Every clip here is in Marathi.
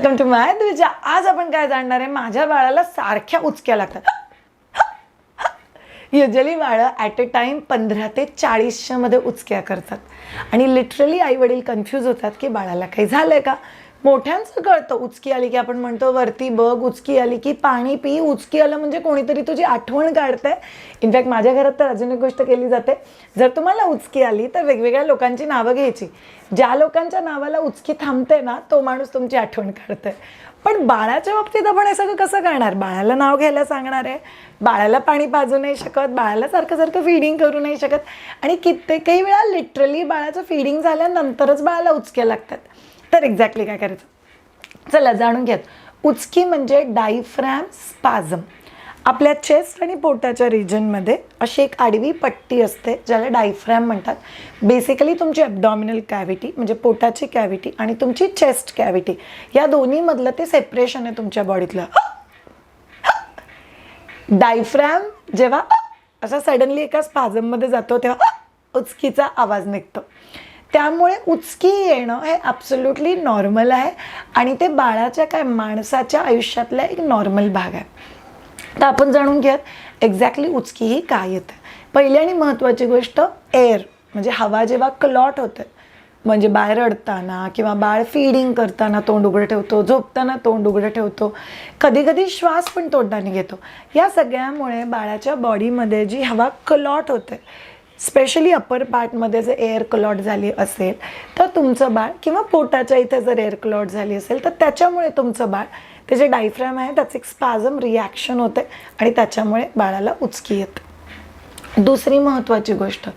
वेलकम टू माय द्विजा आज आपण काय जाणणार आहे? माझ्या बाळाला सारख्या उचक्या लागतात. युजली बाळं ॲट अ टाईम पंधरा ते चाळीसच्या मध्ये उचक्या करतात. आणि लिटरली आई वडील कन्फ्यूज होतात की बाळाला काही झालंय का? मोठ्यांचं कळतं उचकी आली की आपण म्हणतो वरती बघ उचकी आली की पाणी पी. उचकी आलं म्हणजे कोणीतरी तुझी आठवण काढतंय. इनफॅक्ट माझ्या घरात तर अजून एक गोष्ट केली जाते. जर तुम्हाला उचकी आली तर वेगवेगळ्या लोकांची नावं घ्यायची. ज्या लोकांच्या नावाला उचकी थांबते ना तो माणूस तुमची आठवण काढतोय. पण बाळाच्या बाबतीत आपण हे सगळं कसं करणार? बाळाला नाव घ्यायला सांगणार आहे. बाळाला पाणी पाजू नाही शकत बाळाला सारखं सारखं फिडिंग करू नाही शकत. आणि कित्येकही वेळा लिटरली बाळाचं फिडिंग झाल्यानंतरच बाळाला उचक्या लागतात. तर एक्झॅक्टली काय करायचं? चला जाणून घ्यात उचकी म्हणजे डायफ्रॅम स्पाझम आपल्या चेस्ट आणि पोटाच्या रिजनमध्ये अशी एक आडवी पट्टी असते ज्याला डायफ्रॅम म्हणतात. बेसिकली तुमची ॲबडॉमिनल कॅव्हिटी म्हणजे पोटाची कॅव्हिटी आणि तुमची चेस्ट कॅव्हिटी या दोन्हीमधलं ते सेपरेशन आहे तुमच्या बॉडीतलं डायफ्रॅम जेव्हा असा सडनली एका स्पाझममध्ये जातो तेव्हा उचकीचा आवाज निघतो. त्यामुळे उचकी येणं हे ॲब्सोल्युटली नॉर्मल आहे. आणि ते बाळाच्या काय माणसाच्या आयुष्यातला एक नॉर्मल भाग आहे. तर आपण जाणून घ्यात एक्झॅक्टली उचकी ही काय येते? पहिली आणि महत्त्वाची गोष्ट एअर म्हणजे हवा जेव्हा क्लॉट होते म्हणजे बाळ रडताना किंवा बाळ फीडिंग करताना तोंड उघडं ठेवतो झोपताना तोंड उघडं ठेवतो कधी कधी श्वास पण तोंडाने घेतो. या सगळ्यामुळे बाळाच्या बॉडीमध्ये जी हवा क्लॉट होते स्पेशली अप्पर पार्टमध्ये जर एअर क्लॉट झाली असेल तर तुमचं बाळ किंवा पोटाच्या इथे जर एअर क्लॉट झाली असेल तर त्याच्यामुळे तुमचं बाळ ते जे डायफ्रॅम आहे त्याचं एक स्पाझम रिॲक्शन होते आणि त्याच्यामुळे बाळाला उचकी येते. दुसरी महत्त्वाची गोष्ट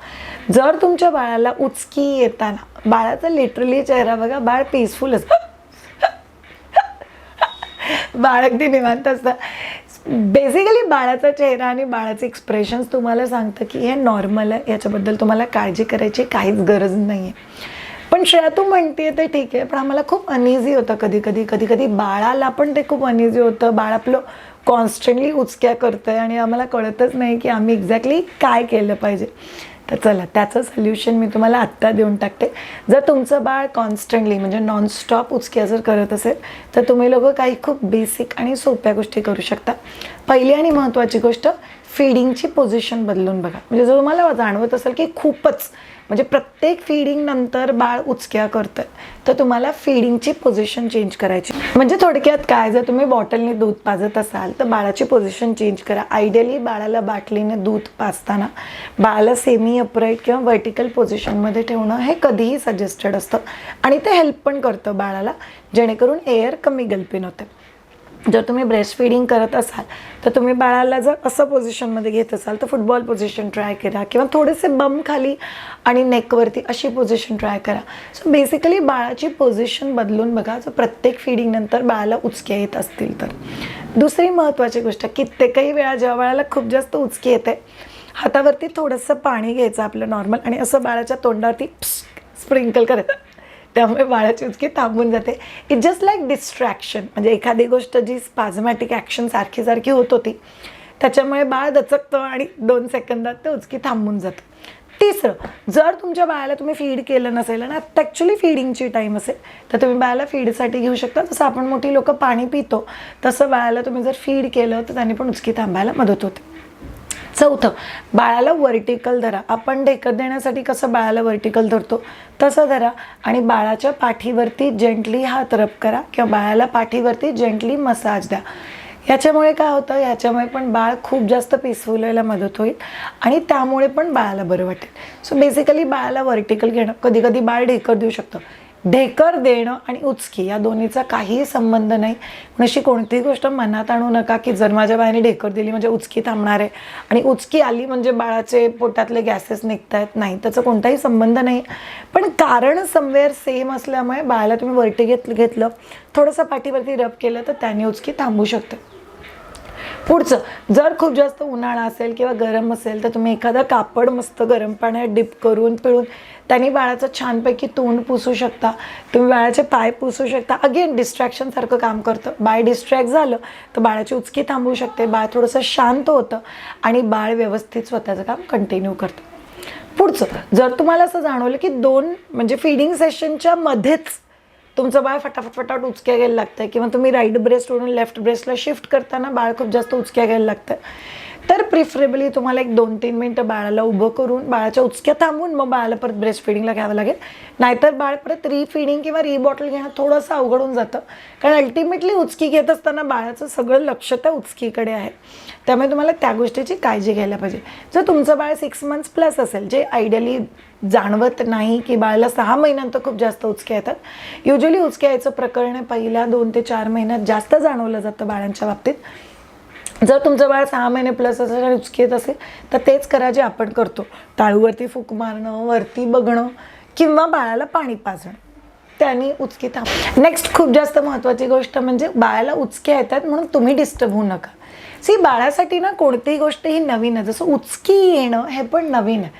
जर तुमच्या बाळाला उचकी येताना बाळाचा लिटरली चेहरा बघा बाळ पीसफुल असतं. बाळ अगदी निवांत असतं. बेसिकली बाळाचा चेहरा आणि बाळाचे एक्सप्रेशन्स तुम्हाला सांगतं की हे नॉर्मल आहे याच्याबद्दल तुम्हाला काळजी करायची काहीच गरज नाही आहे पण श्रेया तू म्हणते ते ठीक आहे पण आम्हाला खूप अनइझी होतं कधी कधी कधी कधी. बाळाला पण ते खूप अनइझी होतं. बाळ आपलं कॉन्स्टंटली उचक्या करतं आहे आणि आम्हाला कळतच नाही की आम्ही एक्झॅक्टली काय केलं पाहिजे. तर चला त्याचं सोल्युशन मी तुम्हाला आत्ता देऊन टाकते. जर तुमचं बाळ कॉन्स्टंटली म्हणजे नॉनस्टॉप उचक्या जर करत असेल तर तुम्ही लोक काही खूप बेसिक आणि सोप्या गोष्टी करू शकता. पहिली आणि महत्त्वाची गोष्ट फीडिंगची पोझिशन बदलून बघा. म्हणजे जर तुम्हाला जाणवत असेल की खूपच म्हणजे प्रत्येक फिडिंग नंतर बाळ उचक्या करतं तर तुम्हाला फिडिंगची पोझिशन चेंज करायची. म्हणजे थोडक्यात काय जर तुम्ही बॉटलने दूध पाजत असाल तर बाळाची पोझिशन चेंज करा. आयडियली बाळाला बाटलीने दूध पाजताना बाळाला सेमी अपराईट किंवा व्हर्टिकल पोझिशनमध्ये ठेवणं हे कधीही सजेस्टेड असतं. आणि ते हेल्प पण करतं बाळाला जेणेकरून एअर कमी गल्पीन होते. जर तुम्ही ब्रेस्ट फिडिंग करत असाल तर तुम्ही बाळाला जर असं पोझिशनमध्ये घेत असाल तर फुटबॉल पोझिशन ट्राय करा किंवा थोडेसे बम खाली आणि नेकवरती अशी पोझिशन ट्राय करा. सो बेसिकली बाळाची पोझिशन बदलून बघा जर प्रत्येक फिडिंगनंतर बाळाला उचक्या येत असतील तर. दुसरी महत्त्वाची गोष्ट कित्येकही वेळा जेव्हा बाळाला खूप जास्त उचकी येते हातावरती थोडंसं पाणी घ्यायचं आपलं नॉर्मल आणि असं बाळाच्या तोंडावरती स्प्रिंकल करायचं त्यामुळे बाळाची उचकी थांबून जाते. इट जस्ट लाईक डिस्ट्रॅक्शन म्हणजे एखादी गोष्ट जी स्पाझमॅटिक ॲक्शन सारखी सारखी होत होती त्याच्यामुळे बाळ दचकतं आणि दोन सेकंदात ते उचकी थांबून जातं. तिसरं जर तुमच्या बाळाला तुम्ही फीड केलं नसेल आणि आत्ता ॲक्च्युली फीडिंगची टाईम असेल तर तुम्ही बाळाला फीडसाठी घेऊ शकता. जसं आपण मोठी लोकं पाणी पितो तसं बाळाला तुम्ही जर फीड केलं तर त्याने पण उचकी थांबायला मदत होते. चौथं बाळाला वर्टिकल धरा. आपण ढेकत देण्यासाठी कसं बाळाला वर्टिकल धरतो? तसं धरा आणि बाळाच्या पाठीवरती जेंटली हात रब करा किंवा बाळाला पाठीवरती जेंटली मसाज द्या. याच्यामुळे काय होतं? याच्यामुळे पण बाळ खूप जास्त पीसफुल व्हायला मदत होईल आणि त्यामुळे पण बाळाला बरं वाटेल. सो बेसिकली बाळाला वर्टिकल घेणं. कधी कधी बाळ ढेकर देऊ शकतं. ढेकर देणं आणि उचकी या दोन्हीचा काहीही संबंध नाही. पण अशी कोणतीही गोष्ट मनात आणू नका की जर माझ्या बाळाने ढेकर दिली म्हणजे उचकी थांबणार आहे. आणि उचकी आली म्हणजे बाळाचे पोटातले गॅसेस निघत आहेत नाही त्याचा कोणताही संबंध नाही. पण कारण समवेअर सेम असल्यामुळे बाळाला तुम्ही वरटी घेत घेतलं थोडंसं पाठीवरती रब केलं तर त्याने उचकी थांबू शकते. पुढचं जर खूप जास्त उन्हाळा असेल किंवा गरम असेल तर तुम्ही एखादा कापड मस्त गरम पाण्यात डिप करून पिळून त्यांनी बाळाचं छानपैकी तोंड पुसू शकता. तुम्ही बाळाचे पाय पुसू शकता. अगेन डिस्ट्रॅक्शनसारखं काम करतं. बाळ डिस्ट्रॅक्ट झालं तर बाळाची उचकी थांबू शकते. बाळ थोडंसं शांत होतं आणि बाळ व्यवस्थित स्वतःचं काम कंटिन्यू करतं. पुढचं जर तुम्हाला असं जाणवलं की दोन म्हणजे फिडिंग सेशनच्या मध्येच तुमचं बाळ फटाफट फटाफट उचक्या घ्यायला लागतंय. किंवा तुम्ही राईट ब्रेस्टवरून लेफ्ट ब्रेस्टला शिफ्ट करताना बाळ खूप जास्त उचक्या घ्यायला लागतं. तर प्रिफरेबली तुम्हाला एक दोन तीन मिनटं बाळाला उभं करून बाळाच्या उचक्या थांबून मग बाळाला परत ब्रेस्ट फिडिंगला घ्यावं लागेल. नाहीतर बाळ परत रिफिडिंग किंवा रिबॉटल घेणं थोडंसं अवघड होऊन जातं. कारण अल्टिमेटली उचकी घेत असताना बाळाचं सगळं लक्ष त्या उचकीकडे आहे. त्यामुळे तुम्हाला त्या गोष्टीची काळजी घ्यायला पाहिजे. जर तुमचं बाळ सिक्स मंथ्स प्लस असेल जे आयडियली जाणवत नाही की बाळाला सहा महिन्यांत खूप जास्त उचक्या येतात युजली उचक्या यायचं प्रकरण पहिल्या दोन ते चार महिन्यात जास्त जाणवलं जातं बाळांच्या बाबतीत. जर तुमचं बाळ सहा महिने प्लस असेल आणि उचकी येत असेल तर तेच करा जे आपण करतो. टाळूवरती फूक मारणं वरती बघणं किंवा बाळाला पाणी पाजणं. त्यांनी उचकी थांब. नेक्स्ट खूप जास्त महत्त्वाची गोष्ट म्हणजे बाळाला उचक्या येतात म्हणून तुम्ही डिस्टर्ब होऊ नका. सी बाळासाठी ना कोणतीही गोष्ट ही नवीन आहे. जसं उचकी येणं हे पण नवीन आहे.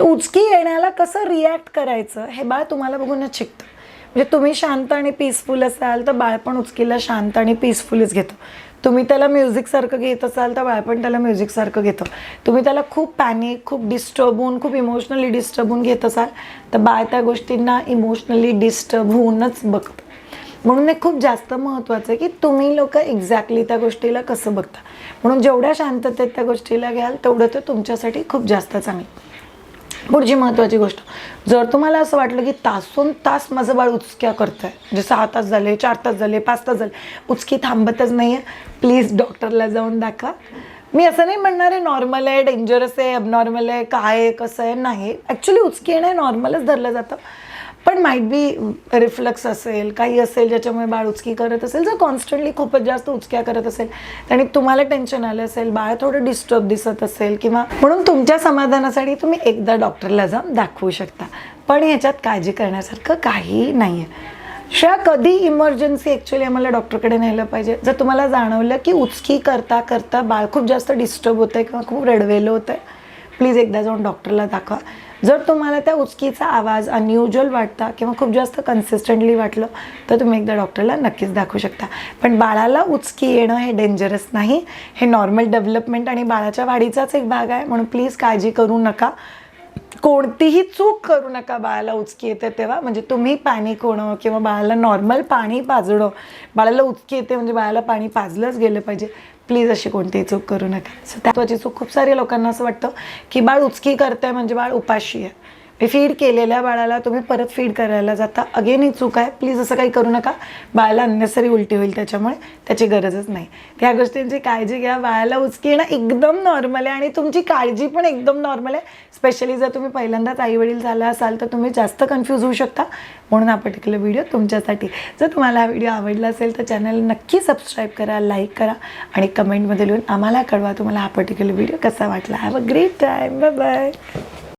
तर उचकी येण्याला कसं रिॲक्ट करायचं हे बाळ तुम्हाला बघूनच शिकतं. म्हणजे तुम्ही शांत आणि पीसफुल असाल तर बाळ पण उचकीला शांत आणि पीसफुलच घेतो. तुम्ही त्याला म्युझिकसारखं घेत असाल तर बाळ पण त्याला म्युझिकसारखं घेतं. तुम्ही त्याला खूप पॅनिक खूप डिस्टर्ब होऊन खूप इमोशनली डिस्टर्ब होऊन घेत असाल तर बाळ त्या गोष्टींना इमोशनली डिस्टर्ब होऊनच बघतं. म्हणून हे खूप जास्त महत्त्वाचं आहे की तुम्ही लोक एक्झॅक्टली त्या गोष्टीला कसं बघता. म्हणून जेवढ्या शांततेत त्या गोष्टीला घ्याल तेवढं तर तुमच्यासाठी खूप जास्त चांगलं. पुढची महत्त्वाची गोष्ट. जर तुम्हाला असं वाटलं की तासून तास माझं बाळ उचक्या करतं आहे म्हणजे सहा तास झाले चार तास झाले पाच तास झाले उचकी थांबतच नाही आहे प्लीज डॉक्टरला जाऊन दाखवा. मी असं नाही म्हणणार आहे नॉर्मल आहे डेंजरस आहे अबनॉर्मल आहे काय आहे कसं आहे नाही. ॲक्च्युली उचकी येणं नॉर्मलच धरलं जातं. पण माईट बी रिफ्लक्स असेल काही असेल ज्याच्यामुळे बाळ उचकी करत असेल जर कॉन्स्टंटली खूपच जास्त उचक्या करत असेल आणि तुम्हाला टेन्शन आलं असेल बाळ थोडं डिस्टर्ब दिसत असेल किंवा म्हणून तुमच्या समाधानासाठी तुम्ही एकदा डॉक्टरला जाऊन दाखवू शकता. पण ह्याच्यात काळजी करण्यासारखं काही नाही आहे शिवाय कधी इमर्जन्सी ॲक्च्युली आम्हाला डॉक्टरकडे नेलं पाहिजे? जर तुम्हाला जाणवलं की उचकी करता करता बाळ खूप जास्त डिस्टर्ब होतं आहे किंवा खूप रडवेलं होतं आहे प्लीज एकदा जाऊन डॉक्टरला दाखवा. जर तुम्हाला त्या उचकीचा आवाज अनयुज्युअल वाटता किंवा खूप जास्त कन्सिस्टंटली वाटलं तर तुम्ही एकदा डॉक्टरला नक्कीच दाखवू शकता. पण बाळाला उचकी येणं हे डेंजरस नाही. हे नॉर्मल डेव्हलपमेंट आणि बाळाच्या वाढीचाच एक भाग आहे. म्हणून प्लीज काळजी करू नका. कोणतीही चूक करू नका बाळाला उचकी येते तेव्हा. म्हणजे तुम्ही पॅनिक होणं किंवा बाळाला नॉर्मल पाणी पाजणं. बाळाला उचकी येते म्हणजे बाळाला पाणी पाजलंच गेलं पाहिजे. प्लीज अशी कोणतीही चूक करू नका. सो त्याची चूक खूप साऱ्या लोकांना असं वाटतं की बाळ उचकी करतंय म्हणजे बाळ उपाशी आहे. हे फीड केलेल्या बाळाला तुम्ही परत फीड करायला जाता. अगेन ही चूक आहे. प्लीज असं काही करू नका. बाळाला अननेसरी उलटी होईल त्याच्यामुळे त्याची गरजच नाही. त्या गोष्टींची काळजी घ्या. बाळाला उचकी येणं एकदम नॉर्मल आहे आणि तुमची काळजी पण एकदम नॉर्मल आहे. स्पेशली जर तुम्ही पहिल्यांदाच आईवडील झाला असाल तर तुम्ही जास्त कन्फ्यूज होऊ शकता. म्हणून हा पर्टिक्युलर व्हिडिओ तुमच्यासाठी. जर तुम्हाला हा व्हिडिओ आवडला असेल तर चॅनल नक्की सबस्क्राईब करा लाईक करा आणि कमेंटमध्ये लिहून आम्हाला कळवा तुम्हाला हा पर्टिक्युलर व्हिडिओ कसा वाटला. Have a great time bye bye